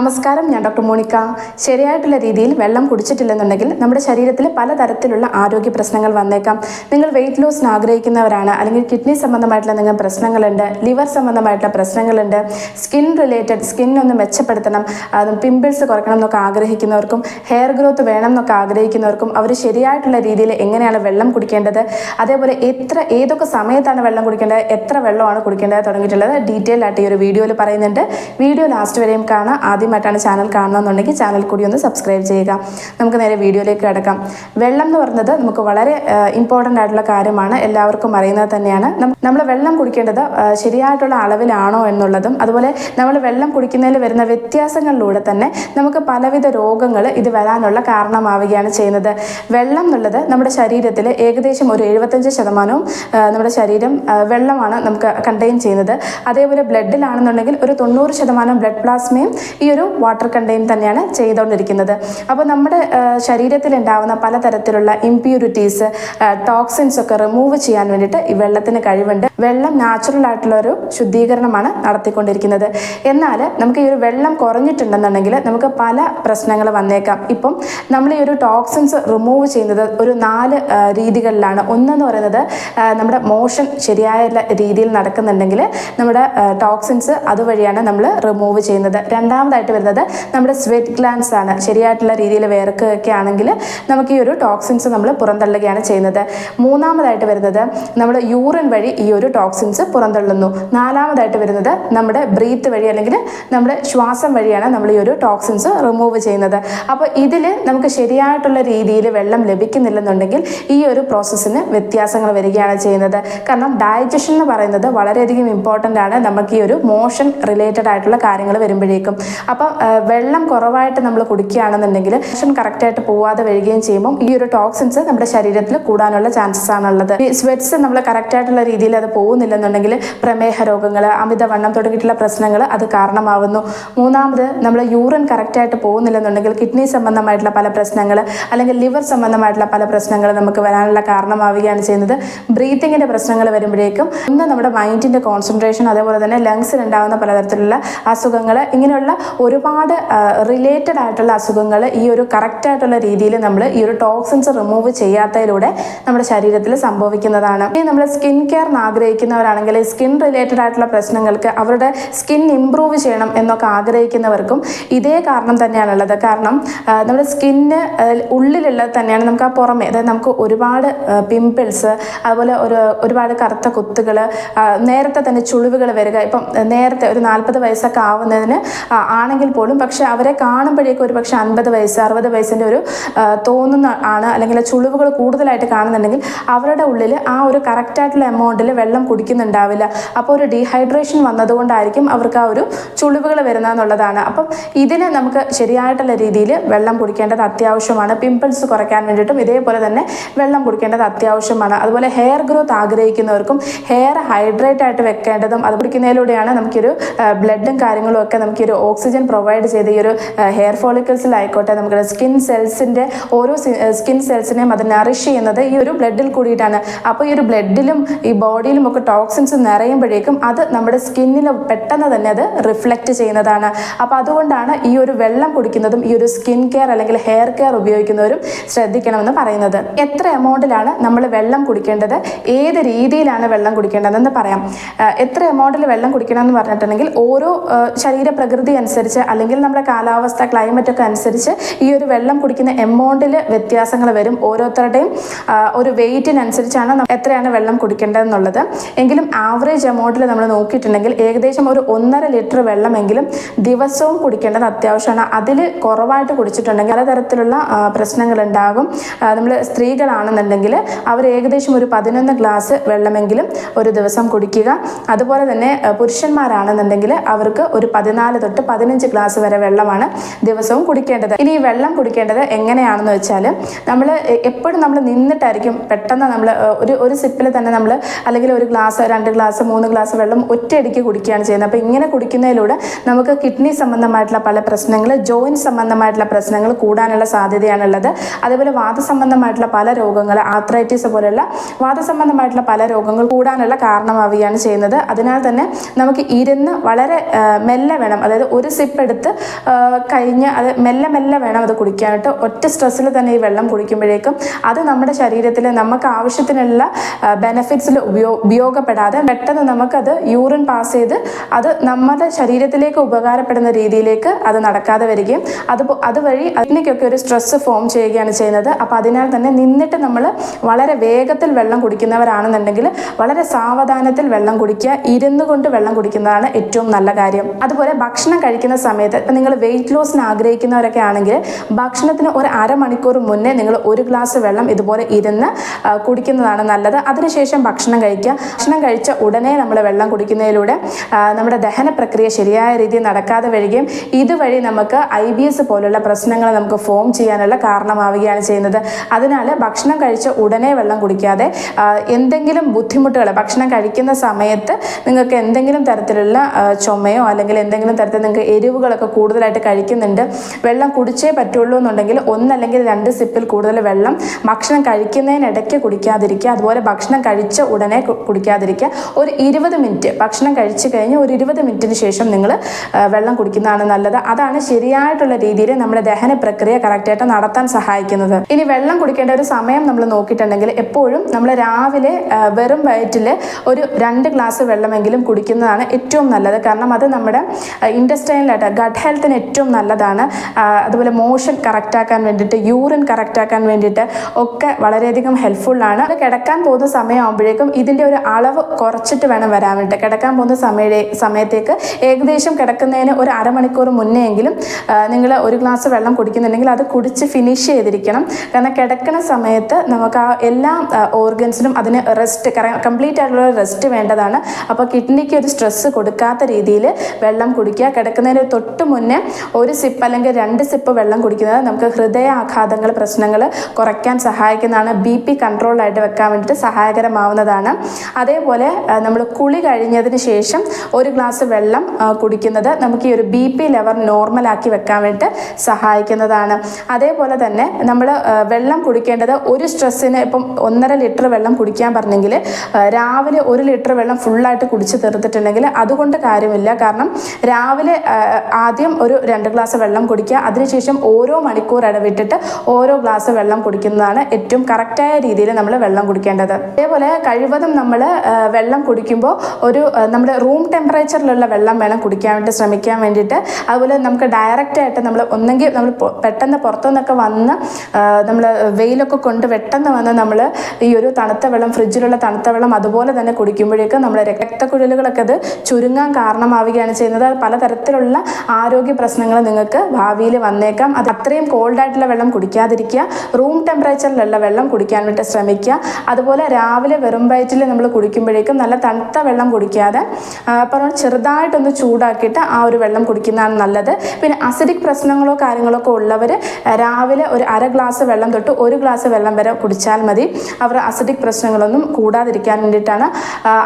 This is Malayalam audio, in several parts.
നമസ്കാരം ഞാൻ ഡോക്ടർ മോണിക്ക. ശരിയായിട്ടുള്ള രീതിയിൽ വെള്ളം കുടിച്ചിട്ടില്ലെന്നുണ്ടെങ്കിൽ നമ്മുടെ ശരീരത്തിൽ പലതരത്തിലുള്ള ആരോഗ്യ പ്രശ്നങ്ങൾ വന്നേക്കാം. നിങ്ങൾ വെയിറ്റ് ലോസിന് ആഗ്രഹിക്കുന്നവരാണ് അല്ലെങ്കിൽ കിഡ്നി സംബന്ധമായിട്ടുള്ള നിങ്ങൾ പ്രശ്നങ്ങളുണ്ട് ലിവർ സംബന്ധമായിട്ടുള്ള പ്രശ്നങ്ങളുണ്ട് സ്കിൻ റിലേറ്റഡ് ഒന്ന് മെച്ചപ്പെടുത്തണം പിമ്പിൾസ് കുറയ്ക്കണം എന്നൊക്കെ ആഗ്രഹിക്കുന്നവർക്കും ഹെയർ ഗ്രോത്ത് വേണം എന്നൊക്കെ ആഗ്രഹിക്കുന്നവർക്കും അവർ ശരിയായിട്ടുള്ള രീതിയിൽ എങ്ങനെയാണ് വെള്ളം കുടിക്കേണ്ടത് അതേപോലെ എത്ര ഏതൊക്കെ സമയത്താണ് വെള്ളം കുടിക്കേണ്ടത് എത്ര വെള്ളമാണ് കുടിക്കേണ്ടത് തുടങ്ങിയിട്ടുള്ളത് ഡീറ്റെയിൽ ആയിട്ട് ഈ ഒരു വീഡിയോയിൽ പറയുന്നുണ്ട്. വീഡിയോ ലാസ്റ്റ് വരെയും കാണാം. ആദ്യമായിട്ടാണ് ചാനൽ കാണുന്നതെന്നുണ്ടെങ്കിൽ ചാനൽ കൂടി ഒന്ന് സബ്സ്ക്രൈബ് ചെയ്യുക. നമുക്ക് നേരെ വീഡിയോയിലേക്ക് കിടക്കാം. വെള്ളം എന്ന് പറയുന്നത് നമുക്ക് വളരെ ഇമ്പോർട്ടന്റ് ആയിട്ടുള്ള കാര്യമാണ്. എല്ലാവർക്കും അറിയുന്നത് തന്നെയാണ്. നമ്മൾ വെള്ളം കുടിക്കേണ്ടത് ശരിയായിട്ടുള്ള അളവിലാണോ എന്നുള്ളതും അതുപോലെ നമ്മൾ വെള്ളം കുടിക്കുന്നതിൽ വരുന്ന വ്യത്യാസങ്ങളിലൂടെ തന്നെ നമുക്ക് പലവിധ രോഗങ്ങൾ ഇത് വരാനുള്ള കാരണമാവുകയാണ് ചെയ്യുന്നത്. വെള്ളം എന്നുള്ളത് നമ്മുടെ ശരീരത്തിൽ ഏകദേശം ഒരു എഴുപത്തഞ്ച് ശതമാനവും നമ്മുടെ ശരീരം വെള്ളമാണ് നമുക്ക് കണ്ടെയ്ൻ ചെയ്യുന്നത്. അതേപോലെ ബ്ലഡിലാണെന്നുണ്ടെങ്കിൽ ഒരു തൊണ്ണൂറ് ശതമാനം ബ്ലഡ് പ്ലാസ്മയും ഈ ഒരു വാട്ടർ കണ്ടെയ്ൻ തന്നെയാണ് ചെയ്തുകൊണ്ടിരിക്കുന്നത് അപ്പോൾ നമ്മുടെ ശരീരത്തിൽ ഉണ്ടാവുന്ന പലതരത്തിലുള്ള ഇംപ്യൂരിറ്റീസ് ടോക്സിൻസ് ഒക്കെ റിമൂവ് ചെയ്യാൻ വേണ്ടിയിട്ട് ഈ വെള്ളത്തിന് കഴിവുണ്ട്. വെള്ളം നാച്ചുറൽ ആയിട്ടുള്ള ഒരു ശുദ്ധീകരണമാണ് നടത്തിക്കൊണ്ടിരിക്കുന്നത്. എന്നാൽ നമുക്ക് ഈ ഒരു വെള്ളം കുറഞ്ഞിട്ടുണ്ടെന്നുണ്ടെങ്കിൽ നമുക്ക് പല പ്രശ്നങ്ങൾ വന്നേക്കാം. ഇപ്പം നമ്മൾ ഈ ഒരു ടോക്സിൻസ് റിമൂവ് ചെയ്യുന്നത് ഒരു നാല് രീതികളിലാണ്. ഒന്നെന്ന് പറയുന്നത് നമ്മുടെ മോഷൻ ശരിയായ രീതിയിൽ നടക്കുന്നുണ്ടെങ്കിൽ നമ്മുടെ ടോക്സിൻസ് അതുവഴിയാണ് നമ്മൾ റിമൂവ് ചെയ്യുന്നത്. രണ്ടാമതായിട്ട് വരുന്നത് നമ്മുടെ സ്വെറ്റ് ഗ്ലാൻസ് ആണ്. ശരിയായിട്ടുള്ള രീതിയിൽ വേർക്കുകയൊക്കെ ആണെങ്കിൽ നമുക്ക് ഈ ഒരു ടോക്സിൻസ് നമ്മൾ പുറന്തള്ളുകയാണ് ചെയ്യുന്നത്. മൂന്നാമതായിട്ട് വരുന്നത് നമ്മൾ യൂറിൻ വഴി ഈ ഒരു ടോക്സിൻസ് പുറന്തള്ളുന്നു. നാലാമതായിട്ട് വരുന്നത് നമ്മുടെ ബ്രീത്ത് വഴി അല്ലെങ്കിൽ നമ്മുടെ ശ്വാസം വഴിയാണ് നമ്മൾ ഈ ഒരു ടോക്സിൻസ് റിമൂവ് ചെയ്യുന്നത്. അപ്പോൾ ഇതിൽ നമുക്ക് ശരിയായിട്ടുള്ള രീതിയിൽ വെള്ളം ലഭിക്കുന്നില്ലെന്നുണ്ടെങ്കിൽ ഈ ഒരു പ്രോസസ്സിന് വ്യത്യാസങ്ങൾ വരികയാണ് ചെയ്യുന്നത്. കാരണം ഡയജഷൻ എന്ന് പറയുന്നത് വളരെയധികം ഇമ്പോർട്ടന്റ് ആണ്. നമുക്ക് ഈ ഒരു മോഷൻ റിലേറ്റഡ് ആയിട്ടുള്ള കാര്യങ്ങൾ വരുമ്പോഴേക്കും. അപ്പം വെള്ളം കുറവായിട്ട് നമ്മൾ കുടിക്കുകയാണെന്നുണ്ടെങ്കിൽ ഭക്ഷണം കറക്റ്റായിട്ട് പോവാതെ വരികയും ചെയ്യുമ്പോൾ ഈ ഒരു ടോക്സിൻസ് നമ്മുടെ ശരീരത്തിൽ കൂടാനുള്ള ചാൻസസ് ആണുള്ളത്. ഈ സ്വെറ്റ്സ് നമ്മൾ കറക്റ്റായിട്ടുള്ള രീതിയിൽ അത് പോകുന്നില്ലെന്നുണ്ടെങ്കിൽ പ്രമേഹ രോഗങ്ങൾ അമിതവണ്ണം തുടങ്ങിയിട്ടുള്ള പ്രശ്നങ്ങൾ അത് കാരണമാവുന്നു. മൂന്നാമത് നമ്മൾ യൂറിൻ കറക്റ്റായിട്ട് പോകുന്നില്ലെന്നുണ്ടെങ്കിൽ കിഡ്നി സംബന്ധമായിട്ടുള്ള പല പ്രശ്നങ്ങൾ അല്ലെങ്കിൽ ലിവർ സംബന്ധമായിട്ടുള്ള പല പ്രശ്നങ്ങൾ നമുക്ക് വരാനുള്ള കാരണമാവുകയാണ് ചെയ്യുന്നത്. ബ്രീത്തിങ്ങിന്റെ പ്രശ്നങ്ങൾ വരുമ്പോഴേക്കും ഒന്ന് നമ്മുടെ മൈൻഡിന്റെ കോൺസെൻട്രേഷൻ അതേപോലെ തന്നെ ലങ്സിൽ ഉണ്ടാകുന്ന പലതരത്തിലുള്ള അസുഖങ്ങൾ ഇങ്ങനെയുള്ള ഒരുപാട് റിലേറ്റഡ് ആയിട്ടുള്ള അസുഖങ്ങൾ ഈ ഒരു കറക്റ്റ് ആയിട്ടുള്ള രീതിയിൽ നമ്മൾ ഈ ഒരു ടോക്സിൻസ് റിമൂവ് ചെയ്യാത്തതിലൂടെ നമ്മുടെ ശരീരത്തിൽ സംഭവിക്കുന്നതാണ്. ഇനി നമ്മൾ സ്കിൻ കെയർ ആഗ്രഹിക്കുന്നവരാണെങ്കിൽ സ്കിൻ റിലേറ്റഡ് ആയിട്ടുള്ള പ്രശ്നങ്ങൾക്ക് അവരുടെ സ്കിൻ ഇമ്പ്രൂവ് ചെയ്യണം എന്നൊക്കെ ആഗ്രഹിക്കുന്നവർക്കും ഇതേ കാരണം തന്നെയാണുള്ളത് കാരണം നമ്മുടെ സ്കിന്ന് ഉള്ളിലുള്ളത് തന്നെയാണ് നമുക്ക് ആ പുറമെ അതായത് നമുക്ക് ഒരുപാട് പിമ്പിൾസ് അതുപോലെ ഒരു ഒരുപാട് കറുത്ത കുത്തുകൾ നേരത്തെ തന്നെ ചുളിവുകൾ വരിക ഇപ്പം നേരത്തെ ഒരു നാൽപ്പത് വയസ്സൊക്കെ ആവുന്നതിന് ആ, ആണെങ്കിൽ പോലും പക്ഷെ അവരെ കാണുമ്പോഴേക്കും ഒരു പക്ഷേ അൻപത് വയസ്സ് അറുപത് വയസ്സിന്റെ ഒരു തോന്നുന്ന ആണ് അല്ലെങ്കിൽ ചുളിവുകൾ കൂടുതലായിട്ട് കാണുന്നുണ്ടെങ്കിൽ അവരുടെ ഉള്ളിൽ ആ ഒരു കറക്റ്റായിട്ടുള്ള എമൗണ്ടിൽ വെള്ളം കുടിക്കുന്നുണ്ടാവില്ല. അപ്പോൾ ഒരു ഡീഹൈഡ്രേഷൻ വന്നതുകൊണ്ടായിരിക്കും അവർക്ക് ആ ഒരു ചുളിവുകൾ വരുന്നതെന്നുള്ളതാണ് അപ്പം ഇതിന് നമുക്ക് ശരിയായിട്ടുള്ള രീതിയിൽ വെള്ളം കുടിക്കേണ്ടത് അത്യാവശ്യമാണ്. പിമ്പിൾസ് കുറയ്ക്കാൻ വേണ്ടിയിട്ടും ഇതേപോലെ തന്നെ വെള്ളം കുടിക്കേണ്ടത് അത്യാവശ്യമാണ്. അതുപോലെ ഹെയർ ഗ്രോത്ത് ആഗ്രഹിക്കുന്നവർക്കും ഹെയർ ഹൈഡ്രേറ്റ് ആയിട്ട് വെക്കേണ്ടതും അത് കുടിക്കുന്നതിലൂടെയാണ് നമുക്കൊരു ബ്ലഡും കാര്യങ്ങളും ഒക്കെ നമുക്ക് ഒരു ഓക്സിജൻ പ്രൊവൈഡ് ചെയ്ത് ഈ ഒരു ഹെയർ ഫോളിക്കിൾസിലായിക്കോട്ടെ നമുക്ക് സ്കിൻ സെൽസിന്റെ ഓരോ സ്കിൻ സെൽസിനെയും അത് നറിഷ് ചെയ്യുന്നത് ഈ ഒരു ബ്ലഡിൽ കൂടിയിട്ടാണ്. അപ്പോൾ ഈ ഒരു ബ്ലഡിലും ഈ ബോഡിയിലും ഒക്കെ ടോക്സിൻസ് നിറയുമ്പോഴേക്കും അത് നമ്മുടെ സ്കിന്നിൽ പെട്ടെന്ന് തന്നെ അത് റിഫ്ലക്റ്റ് ചെയ്യുന്നതാണ്. അപ്പോൾ അതുകൊണ്ടാണ് ഈ ഒരു വെള്ളം കുടിക്കുന്നതും ഈ ഒരു സ്കിൻ കെയർ അല്ലെങ്കിൽ ഹെയർ കെയർ ഉപയോഗിക്കുന്നവരും ശ്രദ്ധിക്കണമെന്ന് പറയുന്നത്. എത്ര എമൗണ്ടിലാണ് നമ്മൾ വെള്ളം കുടിക്കേണ്ടത്? ഏത് രീതിയിലാണ് വെള്ളം കുടിക്കേണ്ടതെന്ന് പറയാം. എത്ര എമൗണ്ടിൽ വെള്ളം കുടിക്കണം എന്ന് പറഞ്ഞിട്ടുണ്ടെങ്കിൽ ഓരോ ശരീരപ്രകൃതി അനുസരിച്ച് അല്ലെങ്കിൽ നമ്മുടെ കാലാവസ്ഥ ക്ലൈമറ്റ് ഒക്കെ അനുസരിച്ച് ഈ ഒരു വെള്ളം കുടിക്കുന്ന എമൗണ്ടിൽ വ്യത്യാസങ്ങൾ വരും. ഓരോരുത്തരുടെയും ഒരു വെയിറ്റിനനുസരിച്ചാണ് എത്രയാണ് വെള്ളം കുടിക്കേണ്ടതെന്നുള്ളത്. എങ്കിലും ആവറേജ് എമൗണ്ടിൽ നമ്മൾ നോക്കിയിട്ടുണ്ടെങ്കിൽ ഏകദേശം ഒരു ഒന്നര ലിറ്റർ വെള്ളമെങ്കിലും ദിവസവും കുടിക്കേണ്ടത് അത്യാവശ്യമാണ്. അതിൽ കുറവായിട്ട് കുടിച്ചിട്ടുണ്ടെങ്കിൽ പലതരത്തിലുള്ള പ്രശ്നങ്ങളുണ്ടാകും നമ്മൾ സ്ത്രീകളാണെന്നുണ്ടെങ്കിൽ അവർ ഏകദേശം ഒരു പതിനൊന്ന് ഗ്ലാസ് വെള്ളമെങ്കിലും ഒരു ദിവസം കുടിക്കുക. അതുപോലെ തന്നെ പുരുഷന്മാരാണെന്നുണ്ടെങ്കിൽ അവർക്ക് ഒരു പതിനാല് തൊട്ട് പതിനഞ്ച് ഗ്ലാസ് വരെ വെള്ളമാണ് ദിവസവും കുടിക്കേണ്ടത്. ഇനി ഈ വെള്ളം കുടിക്കേണ്ടത് എങ്ങനെയാണെന്ന് വെച്ചാൽ നമ്മൾ എപ്പോഴും നമ്മൾ നിന്നിട്ടായിരിക്കും പെട്ടെന്ന് നമ്മൾ ഒരു ഒരു സിപ്പിൽ തന്നെ നമ്മൾ അല്ലെങ്കിൽ ഒരു ഗ്ലാസ് രണ്ട് ഗ്ലാസ് മൂന്ന് ഗ്ലാസ് വെള്ളം ഒറ്റയടിക്ക് കുടിക്കുകയാണ് ചെയ്യുന്നത്. അപ്പോൾ ഇങ്ങനെ കുടിക്കുന്നതിലൂടെ നമുക്ക് കിഡ്നി സംബന്ധമായിട്ടുള്ള പല പ്രശ്നങ്ങൾ ജോയിന്റ് സംബന്ധമായിട്ടുള്ള പ്രശ്നങ്ങൾ കൂടാനുള്ള സാധ്യതയാണുള്ളത്. അതേപോലെ വാദസംബന്ധമായിട്ടുള്ള പല രോഗങ്ങൾ ആത്രൈറ്റിസ് പോലുള്ള വാദസംബന്ധമായിട്ടുള്ള പല രോഗങ്ങൾ കൂടാനുള്ള കാരണമാവുകയാണ് ചെയ്യുന്നത്. അതിനാൽ തന്നെ നമുക്ക് ഇരുന്ന് വളരെ മെല്ലെ വേണം. അതായത് ഒരു സിപ്പ് സിപ്പ് എടുത്ത് കഴിഞ്ഞ് അത് മെല്ലെ മെല്ലെ വേണം അത് കുടിക്കാനായിട്ട്. ഒറ്റ സ്ട്രെസ്സിൽ തന്നെ ഈ വെള്ളം കുടിക്കുമ്പോഴേക്കും അത് നമ്മുടെ ശരീരത്തിൽ നമുക്ക് ആവശ്യത്തിനുള്ള ബെനഫിറ്റ്സിൽ ഉപയോ ഉപയോഗപ്പെടാതെ പെട്ടെന്ന് നമുക്കത് യൂറിൻ പാസ് ചെയ്ത് അത് നമ്മുടെ ശരീരത്തിലേക്ക് ഉപകാരപ്പെടുന്ന രീതിയിലേക്ക് അത് നടക്കാതെ വരികയും അത് അതുവഴി അതിനൊക്കെ ഒരു സ്ട്രെസ്സ് ഫോം ചെയ്യുകയാണ് ചെയ്യുന്നത്. അപ്പോൾ അതിനാൽ തന്നെ നിന്നിട്ട് നമ്മൾ വളരെ വേഗത്തിൽ വെള്ളം കുടിക്കുന്നവരാണെന്നുണ്ടെങ്കിൽ വളരെ സാവധാനത്തിൽ വെള്ളം കുടിക്കുക ഇരുന്നു കൊണ്ട് വെള്ളം കുടിക്കുന്നതാണ് ഏറ്റവും നല്ല കാര്യം. അതുപോലെ ഭക്ഷണം കഴിക്കുന്ന സമയത്ത് ഇപ്പം നിങ്ങൾ വെയിറ്റ് ലോസിന് ആഗ്രഹിക്കുന്നവരൊക്കെ ആണെങ്കിൽ ഭക്ഷണത്തിന് ഒരു അരമണിക്കൂർ മുന്നേ നിങ്ങൾ ഒരു ഗ്ലാസ് വെള്ളം ഇതുപോലെ ഇരുന്ന് കുടിക്കുന്നതാണ് നല്ലത്. അതിനുശേഷം ഭക്ഷണം കഴിക്കുക. ഭക്ഷണം കഴിച്ച ഉടനെ നമ്മൾ വെള്ളം കുടിക്കുന്നതിലൂടെ നമ്മുടെ ദഹന പ്രക്രിയ ശരിയായ രീതിയിൽ നടക്കാതെ വരികയും ഇതുവഴി നമുക്ക് ഐ ബി എസ് പോലുള്ള പ്രശ്നങ്ങൾ നമുക്ക് ഫോം ചെയ്യാനുള്ള കാരണമാവുകയാണ് ചെയ്യുന്നത്. അതിനാൽ ഭക്ഷണം കഴിച്ച ഉടനെ വെള്ളം കുടിക്കാതെ എന്തെങ്കിലും ബുദ്ധിമുട്ടുകൾ ഭക്ഷണം കഴിക്കുന്ന സമയത്ത് നിങ്ങൾക്ക് എന്തെങ്കിലും തരത്തിലുള്ള ചുമയോ അല്ലെങ്കിൽ എന്തെങ്കിലും തരത്തിൽ നിങ്ങൾക്ക് എരിവുകളൊക്കെ കൂടുതലായിട്ട് കഴിക്കുന്നുണ്ട്. വെള്ളം കുടിച്ചേ പറ്റുള്ളൂ എന്നുണ്ടെങ്കിൽ ഒന്നല്ലെങ്കിൽ രണ്ട് സിപ്പിൽ കൂടുതൽ വെള്ളം ഭക്ഷണം കഴിക്കുന്നതിനിടയ്ക്ക് കുടിക്കാതിരിക്കുക. അതുപോലെ ഭക്ഷണം കഴിച്ച ഉടനെ കുടിക്കാതിരിക്കുക. ഒരു ഇരുപത് മിനിറ്റ് ഭക്ഷണം കഴിച്ചു കഴിഞ്ഞ് ഒരു ഇരുപത് മിനിറ്റിന് ശേഷം നിങ്ങൾ വെള്ളം കുടിക്കുന്നതാണ് നല്ലത്. അതാണ് ശരിയായിട്ടുള്ള രീതിയിൽ നമ്മുടെ ദഹന പ്രക്രിയ കറക്റ്റായിട്ട് നടത്താൻ സഹായിക്കുന്നത്. ഇനി വെള്ളം കുടിക്കേണ്ട ഒരു സമയം നമ്മൾ നോക്കിയിട്ടുണ്ടെങ്കിൽ എപ്പോഴും നമ്മൾ രാവിലെ വെറും വയറ്റിൽ ഒരു രണ്ട് ഗ്ലാസ് വെള്ളമെങ്കിലും കുടിക്കുന്നതാണ് ഏറ്റവും നല്ലത്. കാരണം അത് നമ്മുടെ ഇൻഡസ്ട്രൈനിലായിട്ട് ഗട്ട് ഹെൽത്തിന് ഏറ്റവും നല്ലതാണ്. അതുപോലെ മോഷൻ കറക്റ്റാക്കാൻ വേണ്ടിയിട്ട് യൂറിൻ കറക്റ്റാക്കാൻ വേണ്ടിയിട്ട് ഒക്കെ വളരെയധികം ഹെൽപ്ഫുള്ളാണ് അത് കിടക്കാൻ പോകുന്ന സമയമാകുമ്പോഴേക്കും ഇതിന്റെ ഒരു അളവ് കുറച്ചിട്ട് വേണം വരാൻ വേണ്ടിയിട്ട്. കിടക്കാൻ പോകുന്ന സമയ സമയത്തേക്ക് ഏകദേശം കിടക്കുന്നതിന് ഒരു അരമണിക്കൂർ മുന്നേ എങ്കിലും നിങ്ങൾ ഒരു ഗ്ലാസ് വെള്ളം കുടിക്കുന്നുണ്ടെങ്കിൽ അത് കുടിച്ച് ഫിനിഷ് ചെയ്തിരിക്കണം. കാരണം കിടക്കുന്ന സമയത്ത് നമുക്ക് ആ എല്ലാ ഓർഗൻസിനും അതിന് റെസ്റ്റ് കംപ്ലീറ്റ് ആയിട്ടുള്ള റെസ്റ്റ് വേണ്ടതാണ്. അപ്പോൾ കിഡ്നിക്ക് ഒരു സ്ട്രെസ്സ് കൊടുക്കാത്ത രീതിയിൽ വെള്ളം കുടിക്കുക. കിടക്കുന്നതിന് തൊട്ട് മുന്നേ ഒരു സിപ്പ് അല്ലെങ്കിൽ രണ്ട് സിപ്പ് വെള്ളം കുടിക്കുന്നത് നമുക്ക് ഹൃദയാഘാതങ്ങൾ പ്രശ്നങ്ങൾ കുറയ്ക്കാൻ സഹായിക്കുന്നതാണ്. ബി പി കൺട്രോളായിട്ട് വെക്കാൻ വേണ്ടിയിട്ട് സഹായകരമാവുന്നതാണ്. അതേപോലെ നമ്മൾ കുളി കഴിഞ്ഞതിന് ശേഷം ഒരു ഗ്ലാസ് വെള്ളം കുടിക്കുന്നത് നമുക്ക് ഈ ഒരു ബി പി ലെവൽ നോർമലാക്കി വെക്കാൻ വേണ്ടിയിട്ട് സഹായിക്കുന്നതാണ്. അതേപോലെ തന്നെ നമ്മൾ വെള്ളം കുടിക്കേണ്ടത് ഒരു സ്ട്രെസ്സിന് ഇപ്പം ഒന്നര ലിറ്റർ വെള്ളം കുടിക്കാൻ പറഞ്ഞെങ്കിൽ രാവിലെ ഒരു ലിറ്റർ വെള്ളം ഫുള്ളായിട്ട് കുടിച്ച് തീർത്തിട്ടുണ്ടെങ്കിൽ അതുകൊണ്ട് കാര്യമില്ല. കാരണം രാവിലെ ആദ്യം ഒരു രണ്ട് ഗ്ലാസ് വെള്ളം കുടിക്കുക. അതിനുശേഷം ഓരോ മണിക്കൂർ ഇടവിട്ടിട്ട് ഓരോ ഗ്ലാസ് വെള്ളം കുടിക്കുന്നതാണ് ഏറ്റവും കറക്റ്റായ രീതിയിൽ നമ്മൾ വെള്ളം കുടിക്കേണ്ടത്. അതേപോലെ കഴിവതും നമ്മൾ വെള്ളം കുടിക്കുമ്പോൾ ഒരു നമ്മുടെ റൂം ടെമ്പറേച്ചറിലുള്ള വെള്ളം വേണം കുടിക്കാൻ വേണ്ടി ശ്രമിക്കാൻ വേണ്ടിയിട്ട്. അതുപോലെ നമുക്ക് ഡയറക്റ്റ് ആയിട്ട് നമ്മൾ ഒന്നെങ്കിൽ നമ്മൾ പെട്ടെന്ന് പുറത്തുനിന്നൊക്കെ വന്ന് നമ്മൾ വെയിലൊക്കെ കൊണ്ട് പെട്ടെന്ന് വന്ന് നമ്മൾ ഈ ഒരു തണുത്ത വെള്ളം ഫ്രിഡ്ജിലുള്ള തണുത്ത വെള്ളം അതുപോലെ തന്നെ കുടിക്കുമ്പോഴേക്കും നമ്മുടെ രക്തക്കുഴലുകളൊക്കെ അത് ചുരുങ്ങാൻ കാരണമാവുകയാണ് ചെയ്യുന്നത്. അത് പലതരത്തിലുള്ള ആരോഗ്യ പ്രശ്നങ്ങൾ നിങ്ങൾക്ക് ഭാവിയിൽ വന്നേക്കാം. അത് അത്രയും കോൾഡ് ആയിട്ടുള്ള വെള്ളം കുടിക്കാതിരിക്കുക. റൂം ടെമ്പറേച്ചറിലുള്ള വെള്ളം കുടിക്കാൻ വേണ്ടി ശ്രമിക്കുക. അതുപോലെ രാവിലെ വെറും വയറ്റിൽ നമ്മൾ കുടിക്കുമ്പോഴേക്കും നല്ല തണുത്ത വെള്ളം കുടിക്കാതെ പറഞ്ഞ ചെറുതായിട്ടൊന്ന് ചൂടാക്കിയിട്ട് ആ ഒരു വെള്ളം കുടിക്കുന്നതാണ് നല്ലത്. പിന്നെ അസിഡിക് പ്രശ്നങ്ങളോ കാര്യങ്ങളോ ഒക്കെ ഉള്ളവർ രാവിലെ ഒരു അര ഗ്ലാസ് വെള്ളം തൊട്ട് ഒരു ഗ്ലാസ് വെള്ളം വരെ കുടിച്ചാൽ മതി. അവർ അസിഡിക് പ്രശ്നങ്ങളൊന്നും കൂടാതിരിക്കാൻ വേണ്ടിയിട്ടാണ്.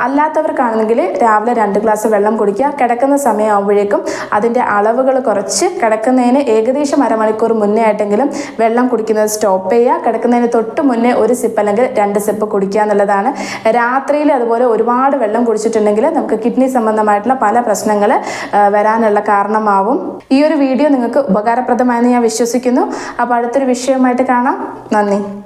അല്ലാത്തവർക്കാണെങ്കിൽ രാവിലെ രണ്ട് ഗ്ലാസ് വെള്ളം കുടിക്കുക. കിടക്കുന്ന സമയമാകുമ്പോഴേക്കും അതിന്റെ അളവുകൾ കുറച്ച് കിടക്കുന്നതിന് ഏകദേശം അരമണിക്കൂർ മുന്നേ ആയിട്ടെങ്കിലും വെള്ളം കുടിക്കുന്നത് സ്റ്റോപ്പ് ചെയ്യുക. കിടക്കുന്നതിന് തൊട്ട് മുന്നേ ഒരു സിപ്പ് അല്ലെങ്കിൽ രണ്ട് സിപ്പ് കുടിക്കുക എന്നുള്ളതാണ്. രാത്രിയിൽ അതുപോലെ ഒരുപാട് വെള്ളം കുടിച്ചിട്ടുണ്ടെങ്കിൽ നമുക്ക് കിഡ്നി സംബന്ധമായിട്ടുള്ള പല പ്രശ്നങ്ങൾ വരാനുള്ള കാരണമാവും. ഈ ഒരു വീഡിയോ നിങ്ങൾക്ക് ഉപകാരപ്രദമായെന്ന് ഞാൻ വിശ്വസിക്കുന്നു. അപ്പോൾ അടുത്തൊരു വിഷയമായിട്ട് കാണാം. നന്ദി.